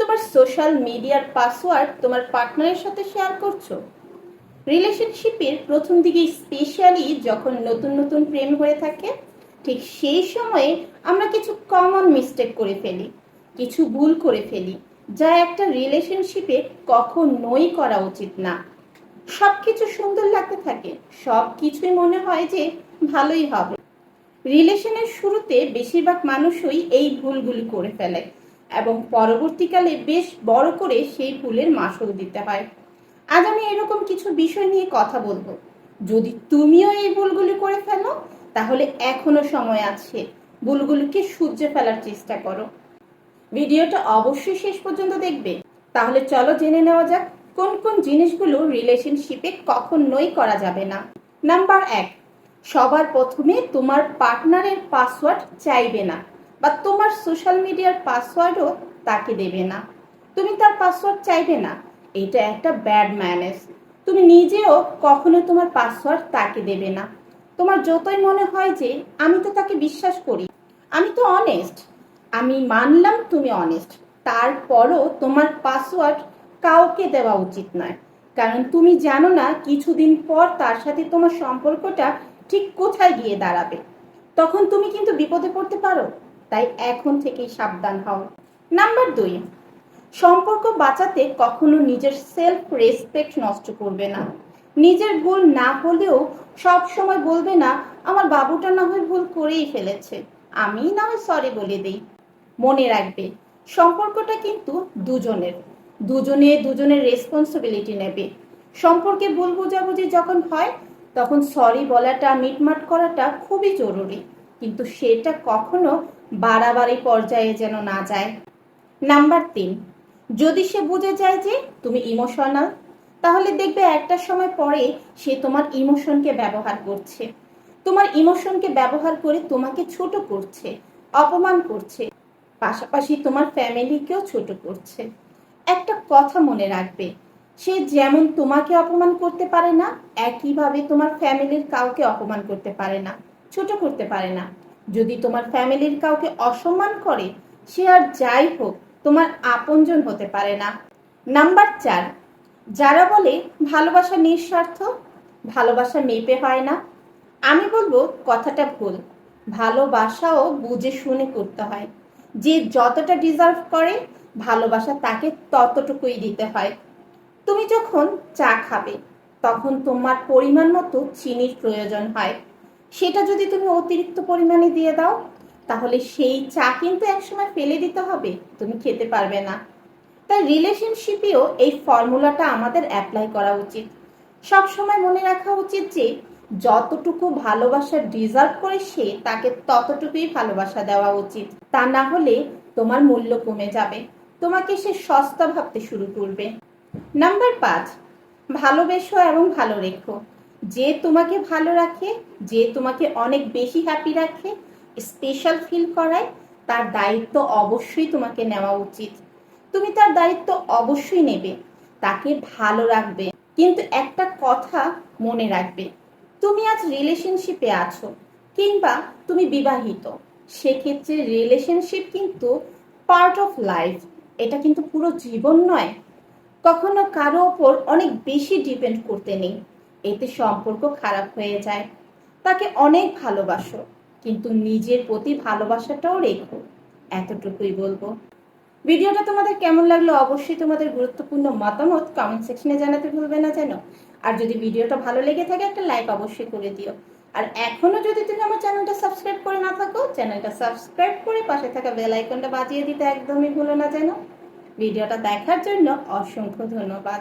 তোমার সোশ্যাল মিডিয়ার পাসওয়ার্ড তোমার পার্টনারের সাথে শেয়ার করছ? রিলেশনশিপের প্রথম দিকে স্পেশালি যখন নতুন নতুন প্রেম হয়ে থাকে, ঠিক সেই সময়ে আমরা কিছু কমন মিস্টেক করে ফেলি, কিছু ভুল করে ফেলি, যা একটা রিলেশনশিপে কখনোই করা উচিত না। সব কিছু সুন্দর লাগতে থাকে সব কিছুই মনে হয় যে ভালোই হবে। রিলেশনের শুরুতে বেশিরভাগ মানুষই এই ভুলগুলি করে ফেলে। এবং পরবর্তীকালে বেশ বড় করে সেই ভুলের মাসুল দিতে হয়। আজ আমি এরকম কিছু বিষয় নিয়ে কথা বলব। যদি তুমিও এই ভুলগুলি করে ফেলো, তাহলে এখনও সময় আছে। ভুলগুলিকে সূর্যে ফেলার চেষ্টা করো। ভিডিওটা অবশ্যই শেষ পর্যন্ত দেখবে। তাহলে চলো জেনে নেওয়া যাক, কোন কোন জিনিসগুলো রিলেশনশিপে কখনোই করা যাবে না। নাম্বার এক, সবার প্রথমে তোমার পার্টনারের পাসওয়ার্ড চাইবে না। বা তোমার সোশ্যাল মিডিয়ার পাসওয়ার্ডও তাকে দেবে না। তুমি তার পাসওয়ার্ড চাইবে না। এটা একটা ব্যাড ম্যানেজ তুমি নিজেও কখনো তোমার পাসওয়ার্ড তাকে দেবে না। তোমার যতই মনে হয় যে, আমি তো তাকে বিশ্বাস করি। আমি তো অনেস্ট আমি মানলাম তুমি অনেস্ট তারপরও তোমার পাসওয়ার্ড কাউকে দেওয়া উচিত নয়। কারণ তুমি জানো না কিছুদিন পর তার সাথে তোমার সম্পর্কটা ঠিক কোথায় গিয়ে দাঁড়াবে। তখন তুমি কিন্তু বিপদে পড়তে পারো। তাই এখন থেকেই সাবধান হও। নাম্বার দুই, সম্পর্ক বাঁচাতে কখনো নিজের সেলফ রেসপেক্ট নষ্ট করবে না। নিজের ভুল না হলেও সব সময় বলবে না, আমার বাবুটা না হয় ভুল করেই ফেলেছে। আমি না হয় সরি বলে দিই। মনে রাখবে, সম্পর্কটা কিন্তু দুজনের। দুজনে দুজনের রেসপন্সিবিলিটি নেবে। সম্পর্কে ভুল বোঝাবুঝি যখন হয়, তখন সরি বলাটা, মিটমাট করাটা খুবই জরুরি। কিন্তু সেটা কখনো বাড়াবাড়ি পর্যায়ে যেন না যায়। নাম্বার তিন, যদি সে বুঝে যায় যে তুমি ইমোশনাল, তাহলে দেখবে একটা সময় পরে সে তোমার ইমোশনকে ব্যবহার করছে। তোমার ইমোশনকে ব্যবহার করে তোমাকে ছোট করছে, অপমান করছে, পাশাপাশি তোমার ফ্যামিলিকেও ছোট করছে। একটা কথা মনে রাখবে, সে যেমন তোমাকে অপমান করতে পারে না, একইভাবে তোমার ফ্যামিলির কাউকে অপমান করতে পারে না। ছোট করতে পারে না। যদি তোমার ফ্যামিলির কাউকে অসম্মান করে, সে আর যাই হোক, তোমার আপনজন হতে পারে না। নাম্বার চার, যারা বলে ভালোবাসা নিঃস্বার্থ, ভালোবাসা মেপে হয় না। আমি বলব কথাটা ভুল। ভালোবাসাও বুঝে শুনে করতে হয়। যে যতটা ডিজার্ভ করে, ভালোবাসা তাকে ততটুকুই দিতে হয়। তুমি যখন চা খাবে, তখন তোমার পরিমাণ মতো চিনির প্রয়োজন হয়। সেটা যদি তুমি অতিরিক্ত পরিমাণে দিয়ে দাও, তাহলে সেই চা কিন্তু একসময় ফেলে দিতে হবে, তুমি খেতে পারবে না। তাই রিলেশনশিপেও এই ফর্মুলাটা আমাদের অ্যাপ্লাই করা উচিত। সব সময় মনে রাখা উচিত যে, যতটুকু ভালোবাসা ডিজার্ভ করে সে তাকে ততটুকুই ভালোবাসা দেওয়া উচিত। তা না হলে তোমার মূল্য কমে যাবে, তোমাকে সে সস্তা ভাবতে শুরু করবে। নাম্বার পাঁচ, ভালোবেসো এবং ভালো রেখো। যে তোমাকে ভালো রাখে, যে তোমাকে অনেক বেশি হ্যাপি রাখে স্পেশাল ফিল করায়, তার দায়িত্ব অবশ্যই তোমাকে নেওয়া উচিত। তুমি তার দায়িত্ব অবশ্যই নেবে, তাকে ভালো রাখবে। কিন্তু একটা কথা মনে রাখবে, তুমি আজ রিলেশনশিপে আছো, কিংবা তুমি বিবাহিত, সেক্ষেত্রে রিলেশনশিপ কিন্তু পার্ট অফ লাইফ এটা কিন্তু পুরো জীবন নয়। কখনো কারও ওপর অনেক বেশি ডিপেন্ড করতে নেই। এতে সম্পর্ক খারাপ হয়ে যায়। তাকে অনেক ভালোবাসো, কিন্তু নিজের প্রতি ভালোবাসাটাও রেখো, এতটুকুই বলব। ভিডিওটা তোমাদের কেমন লাগল অবশ্যই তোমাদের গুরুত্বপূর্ণ মতামত কমেন্ট সেকশনে জানাতে ভুলবে না যেন। আর যদি ভিডিওটা ভালো লেগে থাকে একটা লাইক অবশ্যই করে দিও। আর এখনও যদি তুমি আমার চ্যানেলটা সাবস্ক্রাইব করে না থাকো, চ্যানেলটা সাবস্ক্রাইব করে পাশে থাকা বেল আইকনটা বাজিয়ে দিতে একদমই ভুলো না যেন। ভিডিওটা দেখার জন্য অসংখ্য ধন্যবাদ।